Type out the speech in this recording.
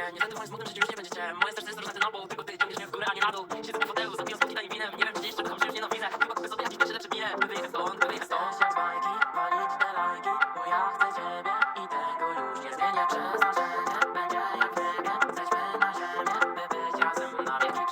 Nie Niestety moim smutnym życiu już nie będziecie. Moje serce jest różne nobą Tylko ty ciągniesz mnie w górę, a nie na dół. Siedzę po fotelu, zabijam smutki tanim winem Nie wiem czy dziś czego się już nienawidzę Chyba kupię sobie jakiś pierwszy lepszy bilet Wyjdę stąd, wyjdę stąd. Się z bajki, walić te lajki Bo ja chcę ciebie i tego już nie zmienię. Przez narzędzie będzie jak wygę Zejdźmy na ziemię, by być razem na wieki